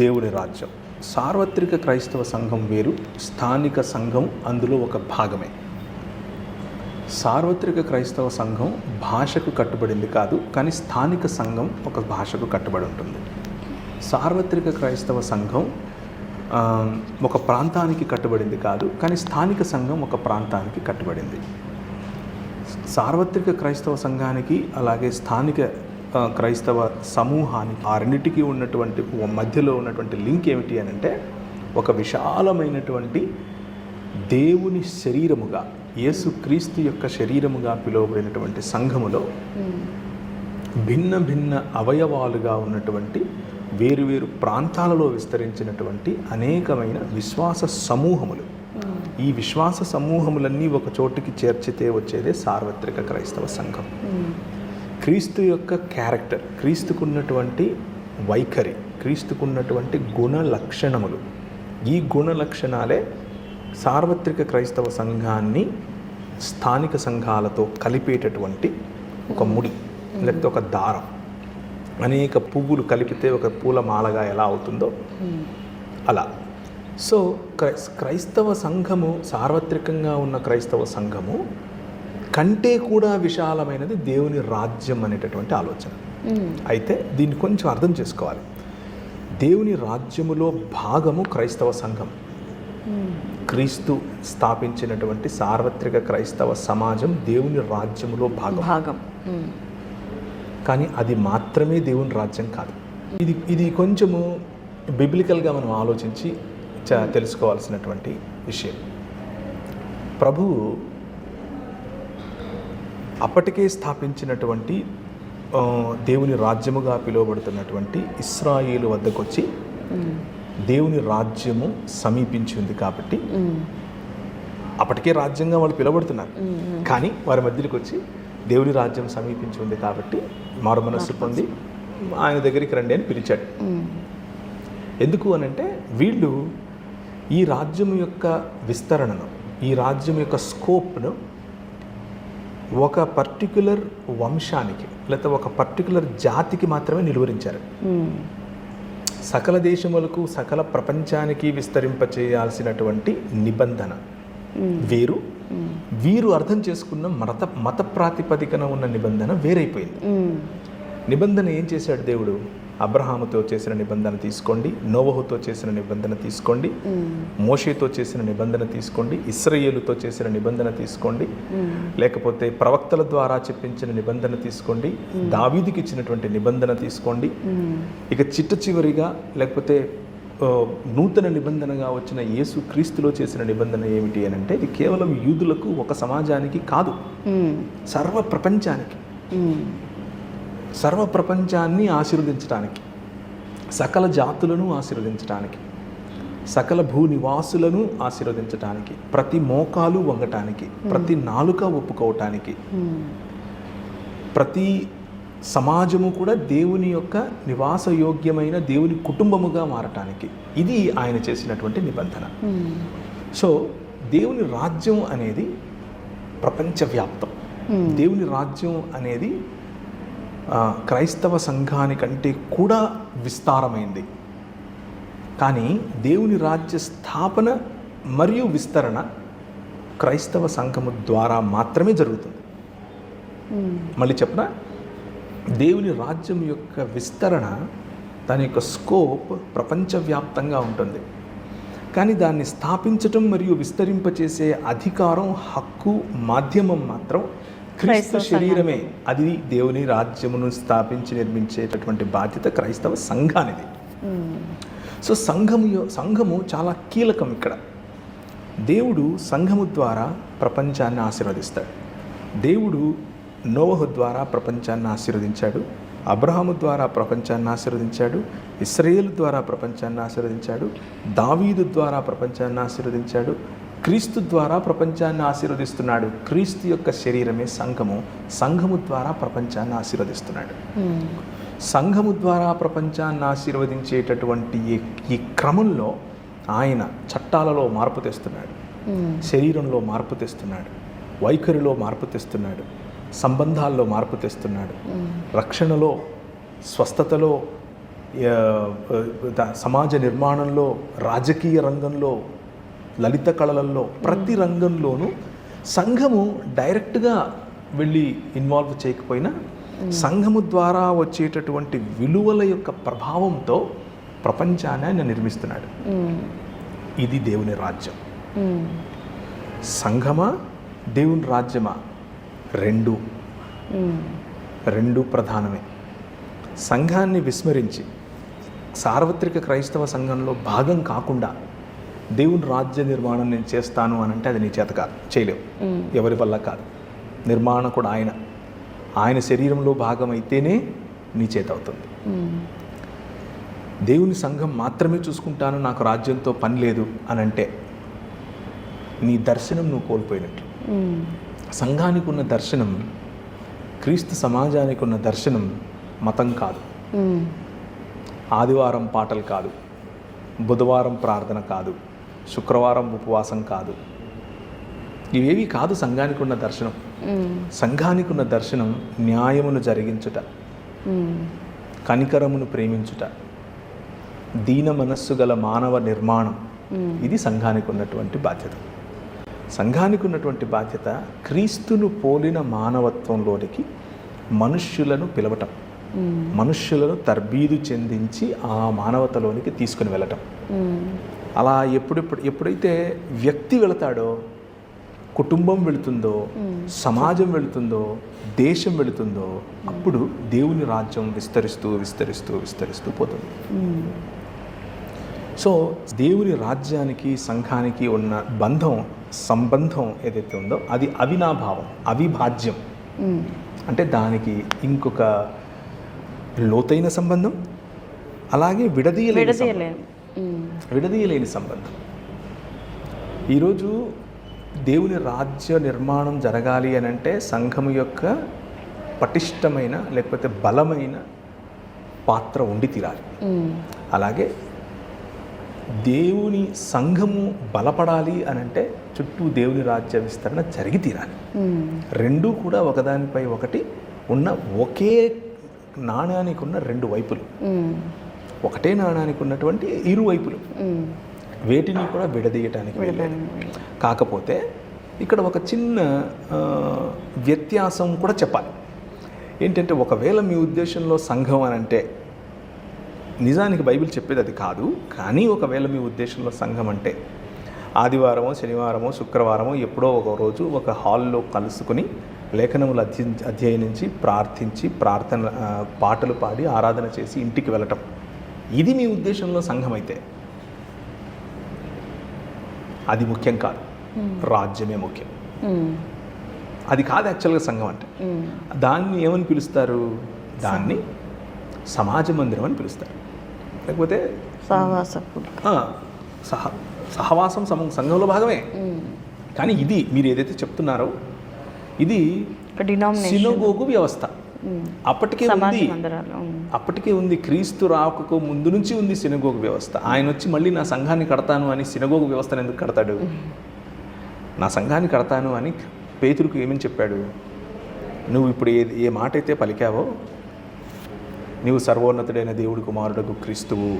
దేవుని రాజ్యం. సార్వత్రిక క్రైస్తవ సంఘం వేరు స్థానిక సంఘం అందులో ఒక భాగమే. సార్వత్రిక క్రైస్తవ సంఘం భాషకు కట్టుబడింది కాదు కానీ స్థానిక సంఘం ఒక భాషకు కట్టుబడి ఉంటుంది. సార్వత్రిక క్రైస్తవ సంఘం ఒక ప్రాంతానికి కట్టుబడింది కాదు కానీ స్థానిక సంఘం ఒక ప్రాంతానికి కట్టుబడింది. సార్వత్రిక క్రైస్తవ సంఘానికి అలాగే స్థానిక క్రైస్తవ సమూహానికి ఆ రెండింటికి ఉన్నటువంటి మధ్యలో ఉన్నటువంటి లింక్ ఏమిటి అని అంటే ఒక విశాలమైనటువంటి దేవుని శరీరముగా యేసుక్రీస్తు యొక్క శరీరముగా పిలువబడినటువంటి సంఘములో భిన్న భిన్న అవయవాలుగా ఉన్నటువంటి వేరువేరు ప్రాంతాలలో విస్తరించినటువంటి అనేకమైన విశ్వాస సమూహములు. ఈ విశ్వాస సమూహములన్నీ ఒక చోటికి చేర్చితే వచ్చేదే సార్వత్రిక క్రైస్తవ సంఘం. క్రీస్తు యొక్క క్యారెక్టర్ క్రీస్తుకున్నటువంటి వైఖరి క్రీస్తుకున్నటువంటి గుణ లక్షణములు ఈ గుణ లక్షణాలే సార్వత్రిక క్రైస్తవ సంఘాన్ని స్థానిక సంఘాలతో కలిపేటటువంటి ఒక ముడి లేకపోతే ఒక దారం. అనేక పువ్వులు కలిపితే ఒక పూల మాలగా ఎలా అవుతుందో అలా. సో క్రై క్రైస్తవ సంఘము సార్వత్రికంగా ఉన్న క్రైస్తవ సంఘము కంటే కూడా విశాలమైనది దేవుని రాజ్యం అనేటటువంటి ఆలోచన. అయితే దీన్ని కొంచెం అర్థం చేసుకోవాలి. దేవుని రాజ్యములో భాగము క్రైస్తవ సంఘం. క్రీస్తు స్థాపించినటువంటి సార్వత్రిక క్రైస్తవ సమాజం దేవుని రాజ్యములో భాగం. భాగం. కానీ అది మాత్రమే దేవుని రాజ్యం కాదు. ఇది ఇది కొంచెము బిబ్లికల్గా మనం ఆలోచించి తెలుసుకోవాల్సినటువంటి విషయం. ప్రభువు అప్పటికే స్థాపించినటువంటి దేవుని రాజ్యముగా పిలువబడుతున్నటువంటి ఇస్రాయేలు వద్దకు వచ్చి. దేవుని రాజ్యము సమీపించింది కాబట్టి. అప్పటికే రాజ్యంగా వాళ్ళు పిలువబడుతున్నారు. కానీ వారి మధ్యలోకి వచ్చి దేవుని రాజ్యం సమీపించి ఉంది కాబట్టి మారు మనస్సు పొంది ఆయన దగ్గరికి రండి అని పిలిచాడు. ఎందుకు అని అంటే వీళ్ళు ఈ రాజ్యం యొక్క విస్తరణను ఈ రాజ్యం యొక్క స్కోప్ను ఒక పర్టికులర్ వంశానికి లేకపోతే ఒక పర్టికులర్ జాతికి మాత్రమే నిలువరించారు ఉమ్. సకల దేశములకు సకల ప్రపంచానికి విస్తరింపచేయాల్సినటువంటి నిబంధన ఉమ్. వేరు ఉమ్. వీరు అర్థం చేసుకున్న మత మత ప్రాతిపదికన ఉన్న నిబంధన వేరైపోయింది. నిబంధన ఏం చేశాడు దేవుడు అబ్రహాముతో చేసిన నిబంధన తీసుకోండి నోవహుతో చేసిన నిబంధన తీసుకోండి. మోషేతో చేసిన నిబంధన తీసుకోండి ఇస్రయేలుతో చేసిన నిబంధన తీసుకోండి. లేకపోతే ప్రవక్తల ద్వారా చెప్పించిన నిబంధన తీసుకోండి దావీదికి ఇచ్చినటువంటి నిబంధన తీసుకోండి. ఇక చిట్ట చివరిగా లేకపోతే నూతన నిబంధనగా వచ్చిన యేసు క్రీస్తులో చేసిన నిబంధన ఏమిటి అని అంటే ఇది కేవలం యూదులకు ఒక సమాజానికి కాదు. సర్వ ప్రపంచానికి. సర్వ ప్రపంచాన్ని ఆశీర్వదించడానికి సకల జాతులను ఆశీర్వదించడానికి సకల భూ నివాసులను ఆశీర్వదించడానికి ప్రతి మోకాలు వంగటానికి ప్రతి నాలుక ఒప్పుకోవటానికి ఉమ్. ప్రతి సమాజము కూడా దేవుని యొక్క నివాసయోగ్యమైన దేవుని కుటుంబముగా మారటానికి ఇది ఆయన చేసినటువంటి నిబంధన ఉమ్. సో దేవుని రాజ్యం అనేది ప్రపంచవ్యాప్తం Hmm. దేవుని రాజ్యం అనేది క్రైస్తవ సంఘానికంటే కూడా విస్తారమైంది. కానీ దేవుని రాజ్య స్థాపన మరియు విస్తరణ క్రైస్తవ సంఘము ద్వారా మాత్రమే జరుగుతుంది. ఉమ్. మళ్ళీ చెప్పనా? దేవుని రాజ్యం యొక్క విస్తరణ దాని యొక్క స్కోప్ ప్రపంచవ్యాప్తంగా ఉంటుంది. కానీ దాన్ని స్థాపించటం మరియు విస్తరింపచేసే అధికారం హక్కు మాధ్యమం మాత్రం క్రీస్తు క్రైస్తవ శరీరమే అది దేవుని రాజ్యమును స్థాపించి నిర్మించేటటువంటి బాధ్యత క్రైస్తవ సంఘానిది. ఉమ్. సో సంఘము సంఘము చాలా కీలకం ఇక్కడ. దేవుడు సంఘము ద్వారా ప్రపంచాన్ని ఆశీర్వదిస్తాడు. దేవుడు నోవహు ద్వారా ప్రపంచాన్ని ఆశీర్వదించాడు. అబ్రహాము ద్వారా ప్రపంచాన్ని ఆశీర్వదించాడు. ఇస్రాయేల్ ద్వారా ప్రపంచాన్ని ఆశీర్వదించాడు. దావీదు ద్వారా ప్రపంచాన్ని ఆశీర్వదించాడు. క్రీస్తు ద్వారా ప్రపంచాన్ని ఆశీర్వదిస్తున్నాడు. క్రీస్తు యొక్క శరీరమే సంఘము. సంఘము ద్వారా ప్రపంచాన్ని ఆశీర్వదిస్తున్నాడు. సంఘము ద్వారా ప్రపంచాన్ని ఆశీర్వదించేటటువంటి ఈ- క్రమంలో ఆయన చట్టాలలో మార్పు తెస్తున్నాడు. శరీరంలో మార్పు తెస్తున్నాడు. వైఖరిలో మార్పు తెస్తున్నాడు. సంబంధాల్లో మార్పు తెస్తున్నాడు. రక్షణలో స్వస్థతలో సమాజ నిర్మాణంలో రాజకీయ రంగంలో లలిత కళలలో ప్రతి రంగంలోనూ సంఘము డైరెక్ట్గా వెళ్ళి ఇన్వాల్వ్ చేయకపోయినా సంఘము ద్వారా వచ్చేటటువంటి విలువల యొక్క ప్రభావంతో ప్రపంచాన్ని ఆయన నిర్మిస్తున్నాడు. ఇది దేవుని రాజ్యం. సంఘమా దేవుని రాజ్యమా? రెండు. రెండు ప్రధానమే. సంఘాన్ని విస్మరించి సార్వత్రిక క్రైస్తవ సంఘంలో భాగం కాకుండా దేవుని రాజ్య నిర్మాణం నేను చేస్తాను అని అంటే అది నీ చేత కాదు. చేయలేవు. ఎవరి వల్ల కాదు. నిర్మాణకుడు ఆయన. ఆయన శరీరంలో భాగం అయితేనే నీ చేత అవుతుంది. దేవుని సంఘం మాత్రమే చూసుకుంటాను నాకు రాజ్యంతో పని లేదు అని అంటే నీ దర్శనం నువ్వు కోల్పోయినట్లు. సంఘానికి ఉన్న దర్శనం క్రీస్తు సమాజానికి ఉన్న దర్శనం మతం కాదు. ఆదివారం పాటలు కాదు. బుధవారం ప్రార్థన కాదు. శుక్రవారం ఉపవాసం కాదు. ఇవేవి కాదు సంఘానికి ఉన్న దర్శనం. సంఘానికి ఉన్న దర్శనం న్యాయమును జరిగించుట. కనికరమును ప్రేమించుట. దీన మనస్సు గల మానవ నిర్మాణం. ఇది సంఘానికి ఉన్నటువంటి బాధ్యత. సంఘానికి ఉన్నటువంటి బాధ్యత క్రీస్తును పోలిన మానవత్వంలోనికి మనుష్యులను పిలవటం. మనుష్యులను తర్బీదు చెందించి ఆ మానవతలోనికి తీసుకుని వెళ్ళటం. అలా ఎప్పుడెప్పుడు ఎప్పుడైతే వ్యక్తి వెళతాడో కుటుంబం వెళుతుందో సమాజం వెళుతుందో దేశం వెళుతుందో అప్పుడు దేవుని రాజ్యం విస్తరిస్తూ విస్తరిస్తూ విస్తరిస్తూ పోతుంది. సో దేవుని రాజ్యానికి సంఘానికి ఉన్న బంధం సంబంధం ఏదైతే ఉందో అది అవినాభావం అవిభాజ్యం. అంటే దానికి ఇంకొక లోతైన సంబంధం అలాగే ఉమ్, విడదీయలేని సంబంధం. ఈరోజు దేవుని రాజ్య నిర్మాణం జరగాలి అని అంటే సంఘం యొక్క పటిష్టమైన లేకపోతే బలమైన పాత్ర ఉండి తీరాలి. అలాగే దేవుని సంఘము బలపడాలి అని అంటే చుట్టూ దేవుని రాజ్య విస్తరణ జరిగి తీరాలి. రెండూ కూడా ఒకదానిపై ఒకటి ఉన్న ఒకే నాణ్యానికి ఉన్న రెండు వైపులు. ఒకటే నాణ్యానికి ఉన్నటువంటి ఇరు వైపులు ఉమ్, వేటిని కూడా విడదీయటానికి వెళ్ళలేదు కాకపోతే ఇక్కడ ఒక చిన్న వ్యత్యాసం కూడా చెప్పాలి. ఏంటంటే ఒకవేళ మీ ఉద్దేశంలో సంఘం అని అంటే నిజానికి బైబిల్ చెప్పేది అది కాదు కానీ ఒకవేళ మీ ఉద్దేశంలో సంఘం అంటే ఆదివారమో శనివారమో శుక్రవారమో ఎప్పుడో ఒక రోజు ఒక హాల్లో కలుసుకుని లేఖనములు అధ్య అధ్యయనించి ప్రార్థించి ప్రార్థన పాటలు పాడి ఆరాధన చేసి ఇంటికి వెళ్ళటం. ఇది మీ ఉద్దేశంలో సంఘం అయితే అది ముఖ్యం కాదు. రాజ్యమే ముఖ్యం. అది కాదు యాక్చువల్గా సంఘం అంటే. దాన్ని ఏమని పిలుస్తారు? దాన్ని సమాజ మందిరం అని పిలుస్తారు. లేకపోతే సహవాసపు సహ సహవాసం సమ సంఘంలో భాగమే. కానీ ఇది మీరు ఏదైతే చెప్తున్నారో ఇది సినగోగు వ్యవస్థ. అప్పటికే ఉంది. అప్పటికే ఉంది. క్రీస్తు రాకకు ముందు నుంచి ఉంది సినగోగు వ్యవస్థ. ఆయన వచ్చి మళ్ళీ నా సంఘాన్ని కడతాను అని సినగోగు వ్యవస్థను ఎందుకు కడతాడు? నా సంఘాన్ని కడతాను అని పేతురుకు ఏమని చెప్పాడు? నువ్వు ఇప్పుడు ఏ ఏ మాట అయితే పలికావో నీవు సర్వోన్నతుడైన దేవుడి కుమారుడకు క్రీస్తువు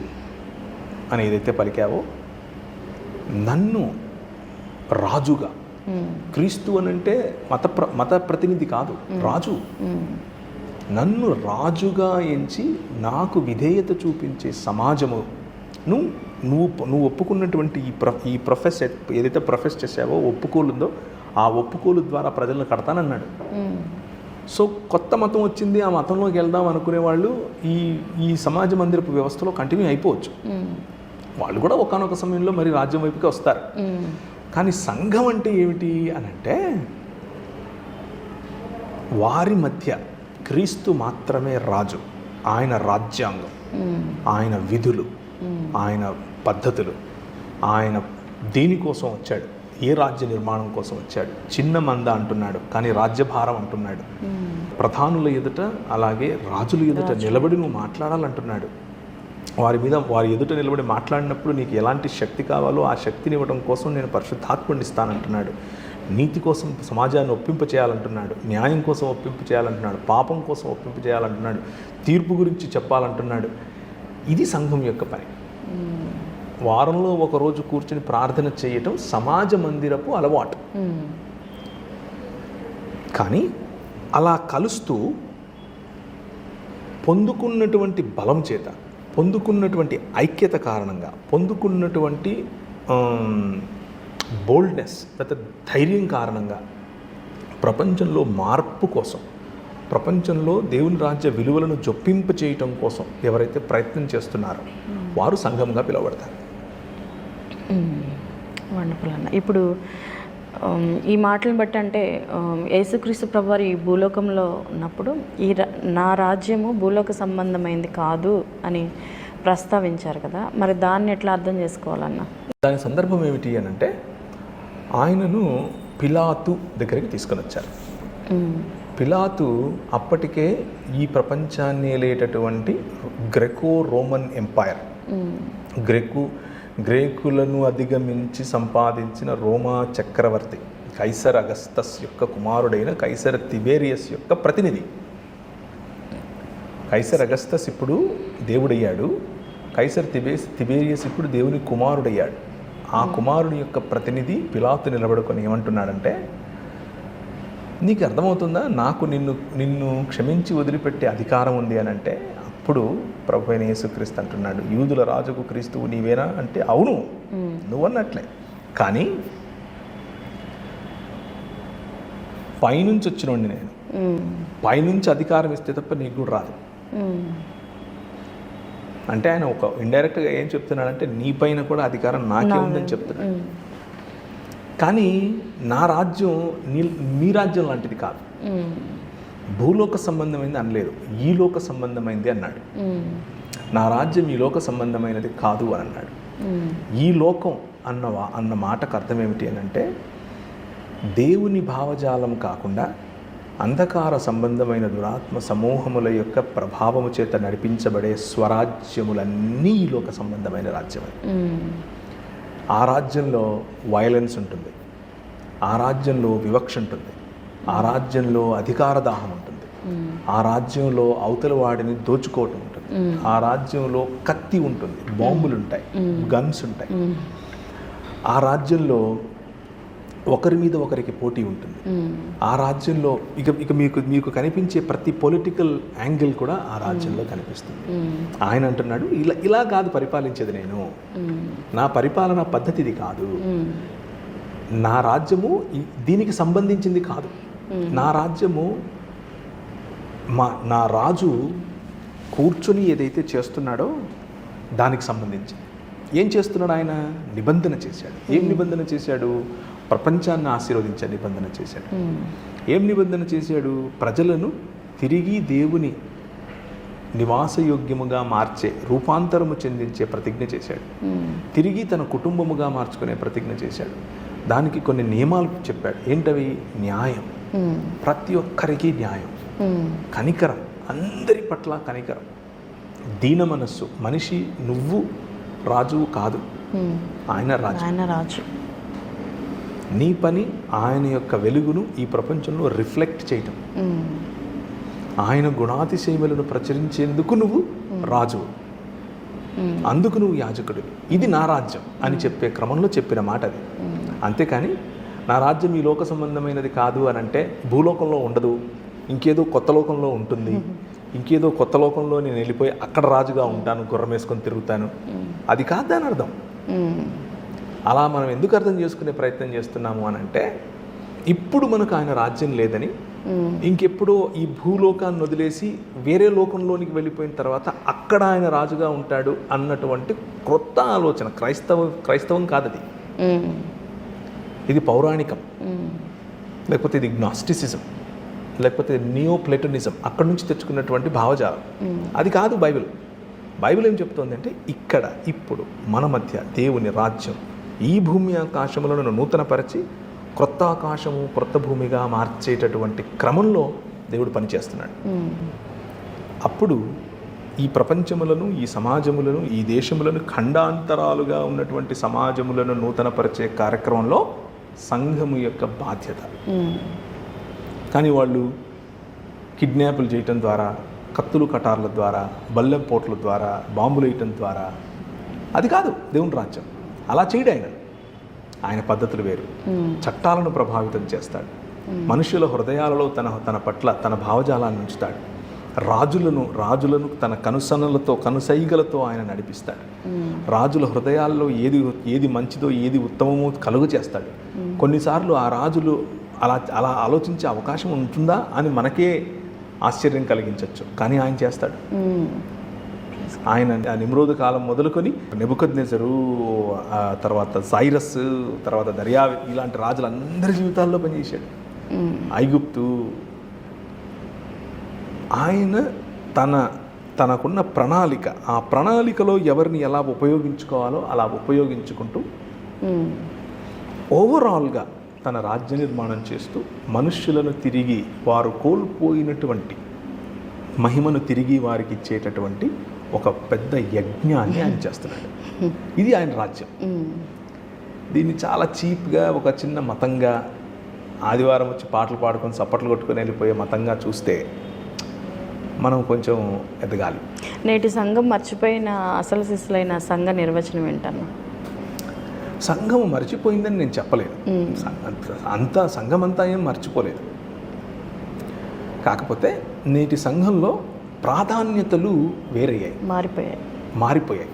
అని ఏదైతే పలికావో నన్ను రాజుగా. క్రీస్తు అని అంటే మత ప్ర మత ప్రతినిధి కాదు రాజు. నన్ను రాజుగా ఎంచి నాకు విధేయత చూపించే సమాజము. నువ్వు నువ్వు నువ్వు ఒప్పుకున్నటువంటి ఈ ప్ర ఈ ప్రొఫెస్ ఏదైతే ప్రొఫెస్ చేసావో ఒప్పుకోలుందో ఆ ఒప్పుకోలు ద్వారా ప్రజలను కడతానన్నాడు. సో కొత్త మతం వచ్చింది ఆ మతంలోకి వెళ్దాం అనుకునే వాళ్ళు ఈ ఈ సమాజ మందిరపు వ్యవస్థలో కంటిన్యూ అయిపోవచ్చు. వాళ్ళు కూడా ఒకనొక సమయంలో మరి రాజ్యం వైపుకి వస్తారు. కానీ సంఘం అంటే ఏమిటి అని అంటే వారి మధ్య క్రీస్తు మాత్రమే రాజు. ఆయన రాజ్యాంగం. ఆయన విధులు. ఆయన పద్ధతులు. ఆయన దేనికోసం వచ్చాడు. ఏ రాజ్య నిర్మాణం కోసం వచ్చాడు? చిన్న మంద అంటున్నాడు కానీ రాజ్యభారం అంటున్నాడు. ప్రధానుల ఎదుట అలాగే రాజుల ఎదుట నిలబడి నువ్వు మాట్లాడాలంటున్నాడు. వారి మీద వారి ఎదుట నిలబడి మాట్లాడినప్పుడు నీకు ఎలాంటి శక్తి కావాలో ఆ శక్తిని ఇవ్వడం కోసం నేను పరిశుద్ధాత్మని ఇస్తానంటున్నాడు. నీతి కోసం సమాజాన్ని ఒప్పింప చేయాలంటున్నాడు న్యాయం కోసం ఒప్పింపు చేయాలంటున్నాడు పాపం కోసం ఒప్పింపు చేయాలంటున్నాడు తీర్పు గురించి చెప్పాలంటున్నాడు. ఇది సంఘం యొక్క పని. వారంలో ఒక రోజు కూర్చుని ప్రార్థన చేయటం సమాజ మందిరపు అలవాటు. కానీ అలా కలుస్తూ పొందుకున్నటువంటి బలం చేత పొందుకున్నటువంటి ఐక్యత కారణంగా పొందుకున్నటువంటి బోల్డ్నెస్ లేకపోతే ధైర్యం కారణంగా ప్రపంచంలో మార్పు కోసం ప్రపంచంలో దేవుని రాజ్య విలువలను జొప్పింప చేయటం కోసం ఎవరైతే ప్రయత్నం చేస్తున్నారో వారు సంఘంగా పిలువబడతారు. వండర్ఫుల్ అన్న. ఇప్పుడు ఉమ్, ఈ మాటలను బట్టి అంటే ఉమ్, యేసుక్రీస్తు ప్రభువారు ఈ భూలోకంలో ఉన్నప్పుడు ఈ నా రాజ్యము భూలోక సంబంధమైంది కాదు అని ప్రస్తావించారు కదా. మరి దాన్ని ఎట్లా అర్థం చేసుకోవాలన్న? దాని సందర్భం ఏమిటి అని అంటే ఆయనను పిలాతు దగ్గరికి తీసుకొని వచ్చారు పిలాతు అప్పటికే ఈ ప్రపంచాన్ని ఏలేటటువంటి గ్రెకో రోమన్ ఎంపైర్. గ్రెకు గ్రేకులను అధిగమించి సంపాదించిన రోమా చక్రవర్తి కైసర్ అగస్తస్ యొక్క కుమారుడైన కైసర్ తిబేరియస్ యొక్క ప్రతినిధి. కైసర్ అగస్తస్ ఇప్పుడు దేవుడయ్యాడు. కైసర్ తిబే తిబేరియస్ ఇప్పుడు దేవుని కుమారుడయ్యాడు. ఆ కుమారుని యొక్క ప్రతినిధి పిలాతు నిలబడుకొని ఏమంటున్నాడంటే నీకు అర్థమవుతుందా? నాకు నిన్ను నిన్ను క్షమించి వదిలిపెట్టే అధికారం ఉంది అని అంటే అప్పుడు ప్రభు అయిన యేసుక్రీస్తు అంటున్నాడు యూదుల రాజుకు క్రీస్తువు నీవేనా? అంటే అవును నువ్వన్నట్లే. కానీ పైనుంచి వచ్చినోండి నేను. పైనుంచి అధికారం ఇస్తే తప్ప నీకు కూడా రాదు. అంటే ఆయన ఒక ఇండైరెక్ట్గా ఏం చెప్తున్నాడంటే నీ పైన కూడా అధికారం నాకే ఉందని చెప్తున్నాడు. కానీ నా రాజ్యం నీ మీ రాజ్యం లాంటిది కాదు. భూలోక సంబంధమైంది అనలేదు ఈ లోక సంబంధమైంది అన్నాడు. నా రాజ్యం ఈ లోక సంబంధమైనది కాదు అని అన్నాడు. ఈ లోకం అన్న వా- అన్న మాటకు అర్థం ఏమిటి అని అంటే దేవుని భావజాలం కాకుండా అంధకార సంబంధమైన దురాత్మ సమూహముల యొక్క ప్రభావము చేత నడిపించబడే స్వరాజ్యములన్నీ ఈ లోక సంబంధమైన రాజ్యమే. ఉమ్, ఆ రాజ్యంలో వైలెన్స్ ఉంటుంది. ఆ రాజ్యంలో వివక్ష ఉంటుంది. ఆ రాజ్యంలో అధికార దాహం ఉంటుంది. ఉమ్, ఆ రాజ్యంలో అవతల వాడిని దోచుకోవటం ఉంటుంది. మ్మ్. ఆ రాజ్యంలో కత్తి ఉంటుంది. బాంబులు ఉంటాయి. గన్స్ ఉంటాయి. ఆ రాజ్యంలో ఒకరి మీద ఒకరికి పోటీ ఉంటుంది. ఆ రాజ్యంలో ఇక ఇక మీకు మీకు కనిపించే ప్రతి పొలిటికల్ యాంగిల్ కూడా ఆ రాజ్యంలో కనిపిస్తుంది. ఆయన అంటున్నాడు ఇలా ఇలా కాదు పరిపాలించేది నేను. నా పరిపాలన పద్ధతి ఇది కాదు నా రాజ్యము దీనికి సంబంధించింది కాదు. నా రాజ్యము మా నా రాజు కూర్చొని ఏదైతే చేస్తున్నాడో దానికి సంబంధించి ఏం చేస్తున్నాడు ఆయన? నిబంధన చేశాడు. ఏం నిబంధన చేశాడు? ప్రపంచాన్ని ఆశీర్వదించే నిబంధన చేశాడు. ఏం నిబంధన చేశాడు? ప్రజలను తిరిగి దేవుని నివాసయోగ్యముగా మార్చే రూపాంతరము చెందించే ప్రతిజ్ఞ చేశాడు. తిరిగి తన కుటుంబముగా మార్చుకునే ప్రతిజ్ఞ చేశాడు. దానికి కొన్ని నియమాలు చెప్పాడు. ఏంటవి? న్యాయం. ప్రతి ఒక్కరికి న్యాయం. కనికరం. అందరి పట్ల కనికరం. దీన మనస్సు. మనిషి నువ్వు రాజువు కాదు. ఆయన రాజు. ఆయన రాజు. నీ పని ఆయన యొక్క వెలుగును ఈ ప్రపంచంలో రిఫ్లెక్ట్ చేయటం. ఆయన గుణాతిశయములను ప్రచురించేందుకు నువ్వు రాజు అందుకు నువ్వు యాజకుడు. ఇది నా రాజ్యం అని చెప్పే క్రమంలో చెప్పిన మాట అది. అంతేకాని నా రాజ్యం ఈ లోక సంబంధమైనది కాదు అని అంటే భూలోకంలో ఉండదు. ఇంకేదో కొత్త లోకంలో ఉంటుంది. ఇంకేదో కొత్త లోకంలో నేను వెళ్ళిపోయి అక్కడ రాజుగా ఉంటాను గుర్రం వేసుకొని తిరుగుతాను. అది కాదు దాని అర్థం. అలా మనం ఎందుకు అర్థం చేసుకునే ప్రయత్నం చేస్తున్నాము అని అంటే ఇప్పుడు మనకు ఆయన రాజ్యం లేదని ఇంకెప్పుడో ఈ భూలోకాన్ని వదిలేసి వేరే లోకంలోనికి వెళ్ళిపోయిన తర్వాత అక్కడ ఆయన రాజుగా ఉంటాడు అన్నటువంటి క్రొత్త ఆలోచన. క్రైస్తవ క్రైస్తవం కాదది. ఇది పౌరాణికం. లేకపోతే ఇది గ్నాస్టిసిజం లేకపోతే నియో ప్లేటనిజం అక్కడి నుంచి తెచ్చుకున్నటువంటి భావజాలం. అది కాదు బైబిల్. బైబిల్ ఏం చెప్తోంది అంటే ఇక్కడ ఇప్పుడు మన మధ్య దేవుని రాజ్యం ఈ భూమి ఆకాశములను నూతనపరిచి క్రొత్త ఆకాశము క్రొత్త భూమిగా మార్చేటటువంటి క్రమంలో దేవుడు పనిచేస్తున్నాడు. ఉమ్, అప్పుడు ఈ ప్రపంచములను ఈ సమాజములను ఈ దేశములను ఖండాంతరాలుగా ఉన్నటువంటి సమాజములను నూతనపరిచే కార్యక్రమంలో సంఘము యొక్క బాధ్యత. ఉమ్, కానీ వాళ్ళు కిడ్నాపులు చేయటం ద్వారా కత్తులు కటార్ల ద్వారా బల్లెం పోట్ల ద్వారా బాంబులు వేయటం ద్వారా అది కాదు దేవుని రాజ్యం. అలా చేయడు ఆయన. ఆయన పద్ధతులు వేరు. చట్టాలను ప్రభావితం చేస్తాడు. మనుషుల హృదయాలలో తన తన పట్ల తన భావజాలాన్ని ఉంచుతాడు. రాజులను రాజులను తన కనుసనలతో కనుసైగలతో ఆయన నడిపిస్తాడు. రాజుల హృదయాల్లో ఏది ఏది మంచిదో ఏది ఉత్తమమో కలుగు చేస్తాడు. కొన్నిసార్లు ఆ రాజులు అలా అలా ఆలోచించే అవకాశం ఉంటుందా అని మనకే ఆశ్చర్యం కలిగించవచ్చు కానీ ఆయన చేస్తాడు. ఆయన ఆ నిమ్రోధ కాలం మొదలుకొని నెబుకద్నెజరు ఆ తర్వాత సైరస్ తర్వాత దర్యా ఇలాంటి రాజులందరి జీవితాల్లో పనిచేశాడు. ఐగుప్తు ఆయన తన తనకున్న ప్రణాళిక ఆ ప్రణాళికలో ఎవరిని ఎలా ఉపయోగించుకోవాలో అలా ఉపయోగించుకుంటూ ఓవరాల్గా తన రాజ్య నిర్మాణం చేస్తూ మనుష్యులను తిరిగి వారు కోల్పోయినటువంటి మహిమను తిరిగి వారికి ఇచ్చేటటువంటి ఒక పెద్ద యజ్ఞాన్ని ఆయన చేస్తున్నాడు. ఇది ఆయన రాజ్యం. దీన్ని చాలా చీప్గా ఒక చిన్న మతంగా ఆదివారం వచ్చి పాటలు పాడుకొని చప్పట్లు కొట్టుకొని వెళ్ళిపోయే మతంగా చూస్తే మనం కొంచెం ఎదగాలి. నేటి సంఘం మర్చిపోయిన అసలు శిశులైన సంఘ నిర్వచనం ఏంటన్నా? సంఘం మర్చిపోయిందని నేను చెప్పలేను సంఘ- అంతా సంఘం అంతా ఏం మర్చిపోలేదు. కాకపోతే నేటి సంఘంలో ప్రాధాన్యతలు వేరయ్యాయి. మారిపోయాయి. మారిపోయాయి.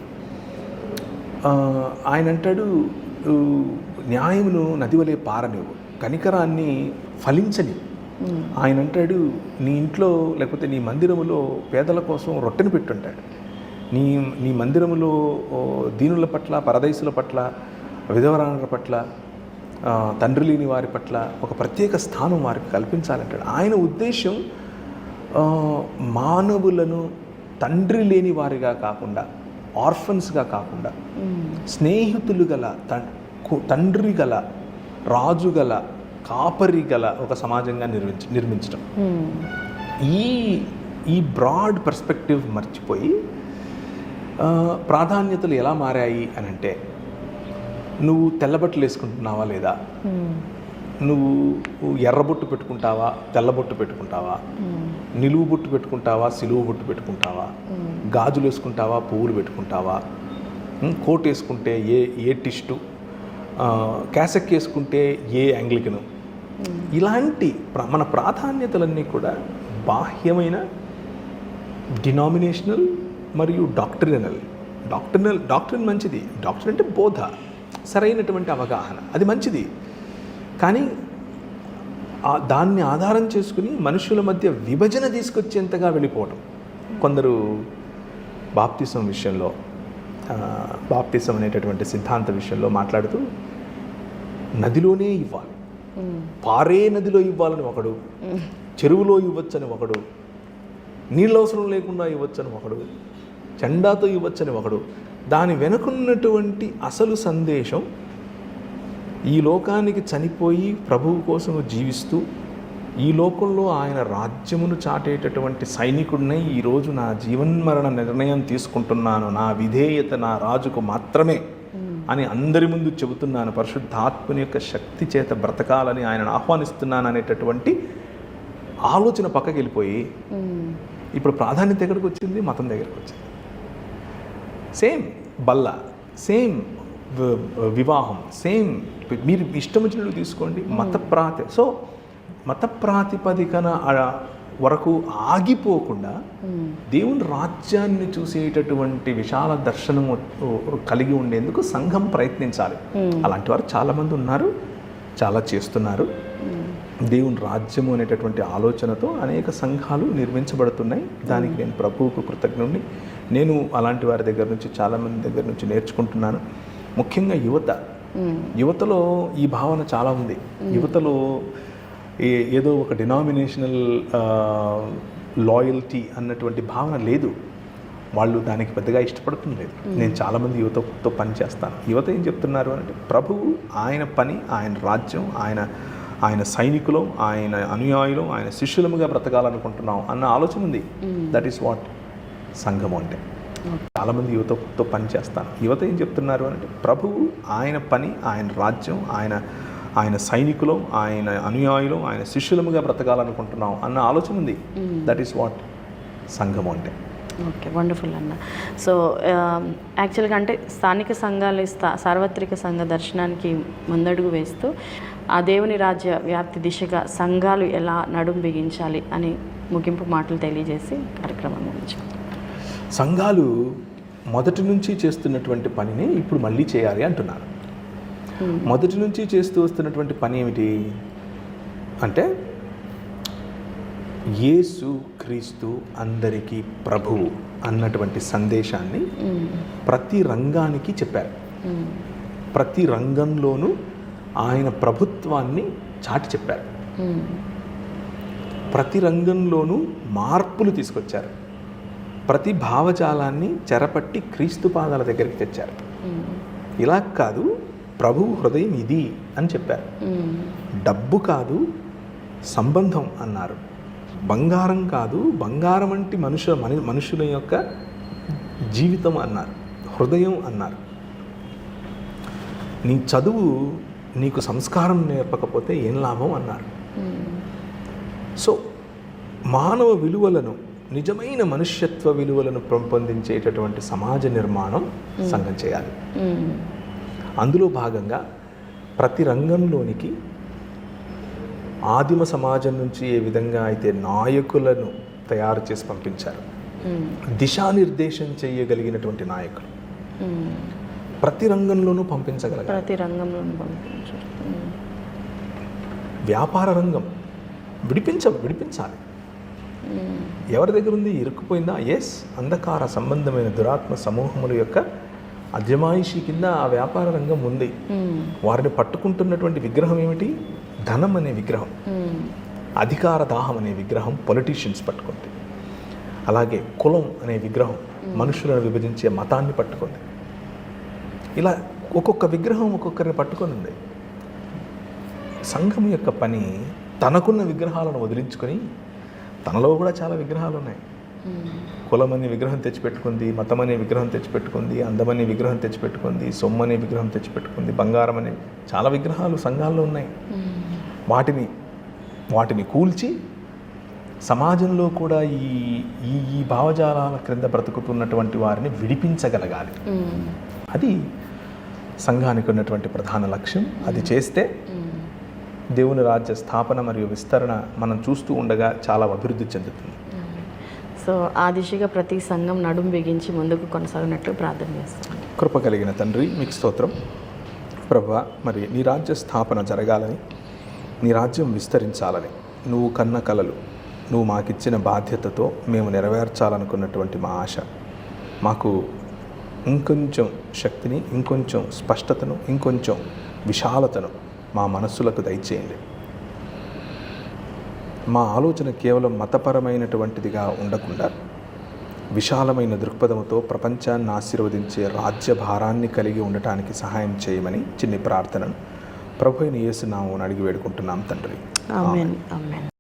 ఆయన అంటాడు "ఊ, న్యాయమును నది వలె పారనివ్వు కనికరాన్ని ఫలించని. ఆయన అంటాడు నీ ఇంట్లో లేకపోతే నీ మందిరములో పేదల కోసం రొట్టెను పెట్టుంటాడు. నీ నీ మందిరములో దీనుల పట్ల పరదేశుల పట్ల విధవరాణుల పట్ల తండ్రి లేని వారి పట్ల ఒక ప్రత్యేక స్థానం వారికి కల్పించాలంటాడు. ఆయన ఉద్దేశం మానవులను తండ్రి లేని వారిగా కాకుండా ఆర్ఫన్స్గా కాకుండా స్నేహితులు గల తండ్రి గల రాజు గల కాపరి గల ఒక సమాజంగా నిర్మించ నిర్మించడం ఈ ఈ బ్రాడ్ పర్స్పెక్టివ్ మర్చిపోయి ప్రాధాన్యతలు ఎలా మారాయి అని అంటే నువ్వు తెల్లబట్టలు వేసుకుంటున్నావా లేదా నువ్వు ఎర్రబొట్టు పెట్టుకుంటావా తెల్లబొట్టు పెట్టుకుంటావా నిలువు బొట్టు పెట్టుకుంటావా సిలువు బొట్టు పెట్టుకుంటావా గాజులు వేసుకుంటావా పువ్వులు పెట్టుకుంటావా? కోట్ వేసుకుంటే ఏ ఏ టిస్టు? క్యాసెక్ వేసుకుంటే ఏ యాంగ్లికను? ఇలాంటి మన ప్రాధాన్యతలన్నీ కూడా బాహ్యమైన డినామినేషనల్ మరియు డాక్టరినల్. డాక్టరినల్ డాక్టరిన్ మంచిది. డాక్టర్ అంటే బోధ సరైనటువంటి అవగాహన. అది మంచిది. కానీ దాన్ని ఆధారం చేసుకుని మనుషుల మధ్య విభజన తీసుకొచ్చేంతగా వెళ్ళిపోవటం. కొందరు బాప్తిసం విషయంలో బాప్తిసం అనేటటువంటి సిద్ధాంత విషయంలో మాట్లాడుతూ నదిలోనే ఇవ్వాలి. పారే నదిలో ఇవ్వాలని ఒకడు చెరువులో ఇవ్వచ్చని ఒకడు నీళ్ళు అవసరం లేకుండా ఇవ్వచ్చని ఒకడు చెండాతో ఇవ్వచ్చని ఒకడు. దాని వెనుకున్నటువంటి అసలు సందేశం ఈ లోకానికి చనిపోయి ప్రభువు కోసము జీవిస్తూ ఈ లోకంలో ఆయన రాజ్యమును చాటేటటువంటి సైనికుడినై ఈరోజు నా జీవన్మరణ నిర్ణయం తీసుకుంటున్నాను. నా విధేయత నా రాజుకు మాత్రమే అని అందరి ముందు చెబుతున్నాను. పరిశుద్ధాత్మని యొక్క శక్తి చేత బ్రతకాలని ఆయనను ఆహ్వానిస్తున్నాను అనేటటువంటి ఆలోచన పక్కకి వెళ్ళిపోయి ఇప్పుడు ప్రాధాన్యత ఎక్కడికి వచ్చింది? మతం దగ్గరికి వచ్చింది. సేమ్ బల్ల సేమ్ వివాహం సేమ్ మీరు ఇష్టం వచ్చినట్టు తీసుకోండి. మత ప్రాతి సో మత ప్రాతిపదికన వరకు ఆగిపోకుండా దేవుని రాజ్యాన్ని చూసేటటువంటి విశాల దర్శనం కలిగి ఉండేందుకు సంఘం ప్రయత్నించాలి. అలాంటి వారు చాలామంది ఉన్నారు చాలా చేస్తున్నారు. దేవుని రాజ్యము అనేటటువంటి ఆలోచనతో అనేక సంఘాలు నిర్మించబడుతున్నాయి. దానికి నేను ప్రభువుకు కృతజ్ఞుడిని నేను అలాంటి వారి దగ్గర నుంచి చాలామంది దగ్గర నుంచి నేర్చుకుంటున్నాను. ముఖ్యంగా యువత. యువతలో ఈ భావన చాలా ఉంది. యువతలో ఏ- ఏదో ఒక డినామినేషనల్ లాయల్టీ అన్నటువంటి భావన లేదు. వాళ్ళు దానికి పెద్దగా ఇష్టపడటం లేదు. నేను చాలామంది యువతతో పని చేస్తాను. యువత ఏం చెప్తున్నారు అంటే ప్రభువు ఆయన పని ఆయన రాజ్యం ఆయన ఆయన సైనికులు ఆయన అనుయాయులు ఆయన శిష్యులముగా బ్రతకాలనుకుంటున్నాం అన్న ఆలోచన ఉంది. దట్ ఈస్ వాట్ సంఘము అంటే. చాలామంది యువతతో పని చేస్తాను యువత ఏం చెప్తున్నారు అంటే ప్రభువు ఆయన పని ఆయన రాజ్యం ఆయన ఆయన సైనికులు ఆయన అనుయాయులు ఆయన శిష్యులముగా బ్రతకాలనుకుంటున్నాం అన్న ఆలోచన ఉంది. దట్ ఈస్ వాట్ సంఘము అంటే. ఓకే వండర్ఫుల్ అన్న. సో యాక్చువల్గా అంటే స్థానిక సంఘాలు సార్వత్రిక సంఘ దర్శనానికి ముందడుగు వేస్తూ ఆ దేవుని రాజ్య వ్యాప్తి దిశగా సంఘాలు ఎలా నడుం బిగించాలి అని ముగింపు మాటలు తెలియజేసి కార్యక్రమం ముగించుకుంటాం సంఘాలు మొదటి నుంచి చేస్తున్నటువంటి పనిని ఇప్పుడు మళ్ళీ చేయాలి అంటున్నారు. మొదటి నుంచి చేస్తూ వస్తున్నటువంటి పని ఏమిటి? అంటే యేసు క్రీస్తు అందరికీ ప్రభువు అన్నటువంటి సందేశాన్ని ప్రతి రంగానికి చెప్పారు. ప్రతి రంగంలోనూ ఆయన ప్రభుత్వాన్ని చాటి చెప్పారు. ప్రతి రంగంలోనూ మార్పులు తీసుకొచ్చారు. ప్రతి భావజాలాన్ని చెరపట్టి క్రీస్తు పాదాల దగ్గరికి తెచ్చారు. ఇలా కాదు ప్రభువు హృదయం ఇది అని చెప్పారు. డబ్బు కాదు సంబంధం అన్నారు. బంగారం కాదు బంగారం వంటి మనుషుల మని మనుషుల యొక్క జీవితం అన్నారు. హృదయం అన్నారు. నీ చదువు నీకు సంస్కారం నేర్పకపోతే ఏం లాభం అన్నారు. సో మానవ విలువలను నిజమైన మనుష్యత్వ విలువలను పెంపొందించేటటువంటి సమాజ నిర్మాణం సంఘం చేయాలి. అందులో భాగంగా ప్రతి రంగంలోనికి ఆదిమ సమాజం నుంచి ఏ విధంగా అయితే నాయకులను తయారు చేసి పంపించారు దిశానిర్దేశం చేయగలిగినటువంటి నాయకులు ప్రతి రంగంలోనూ పంపించగలగాలి. ప్రతి రంగంలో పంపించారు వ్యాపార రంగం విడిపించ విడిపించాలి. ఎవరి దగ్గర ఉంది? ఇరుక్కుపోయిందా? ఎస్ అంధకార సంబంధమైన దురాత్మ సమూహముల యొక్క అజమాయిషి కింద ఆ వ్యాపార రంగం ఉంది. వారిని పట్టుకుంటున్నటువంటి విగ్రహం ఏమిటి? ధనం అనే విగ్రహం. అధికార దాహం అనే విగ్రహం పొలిటీషియన్స్ పట్టుకుంది. అలాగే కులం అనే విగ్రహం మనుషులను విభజించే మతాన్ని పట్టుకుంది. ఇలా ఒక్కొక్క విగ్రహం ఒక్కొక్కరిని పట్టుకొని ఉంది సంఘం యొక్క పని తనకున్న విగ్రహాలను వదిలించుకొని తనలో కూడా చాలా విగ్రహాలు ఉన్నాయి కులం అనే విగ్రహం తెచ్చిపెట్టుకుంది మతం అనే విగ్రహం తెచ్చిపెట్టుకుంది అందమనే విగ్రహం తెచ్చిపెట్టుకుంది సొమ్ము అనే విగ్రహం తెచ్చిపెట్టుకుంది బంగారం అనే చాలా విగ్రహాలు సంఘాల్లో ఉన్నాయి. వాటిని వాటిని కూల్చి సమాజంలో కూడా ఈ ఈ ఈ భావజాలాల క్రింద బ్రతుకుతున్నటువంటి వారిని విడిపించగలగాలి. అది సంఘానికి ఉన్నటువంటి ప్రధాన లక్ష్యం. అది చేస్తే దేవుని రాజ్య స్థాపన మరియు విస్తరణ మనం చూస్తూ ఉండగా చాలా అభివృద్ధి చెందుతుంది. సో ఆ దిశగా ప్రతి సంఘం నడుం బిగించి ముందుకు కొనసాగినట్లు ప్రార్థన చేస్తాం. కృప కలిగిన తండ్రి మీకు స్తోత్రం. ప్రభా మరి నీ రాజ్య స్థాపన జరగాలని నీ రాజ్యం విస్తరించాలని నువ్వు కన్న కలలు నువ్వు మాకిచ్చిన బాధ్యతతో మేము నెరవేర్చాలనుకున్నటువంటి మా ఆశ. మాకు ఇంకొంచెం శక్తిని ఇంకొంచెం స్పష్టతను ఇంకొంచెం విశాలతను మా మనస్సులకు దయచేయండి. మా ఆలోచన కేవలం మతపరమైనటువంటిదిగా ఉండకుండా విశాలమైన దృక్పథంతో ప్రపంచాన్ని ఆశీర్వదించే రాజ్య భారాన్ని కలిగి ఉండటానికి సహాయం చేయమని చిన్ని ప్రార్థనను ప్రభు అయిన యేసు నామమున అడిగి వేడుకుంటున్నాం తండ్రి.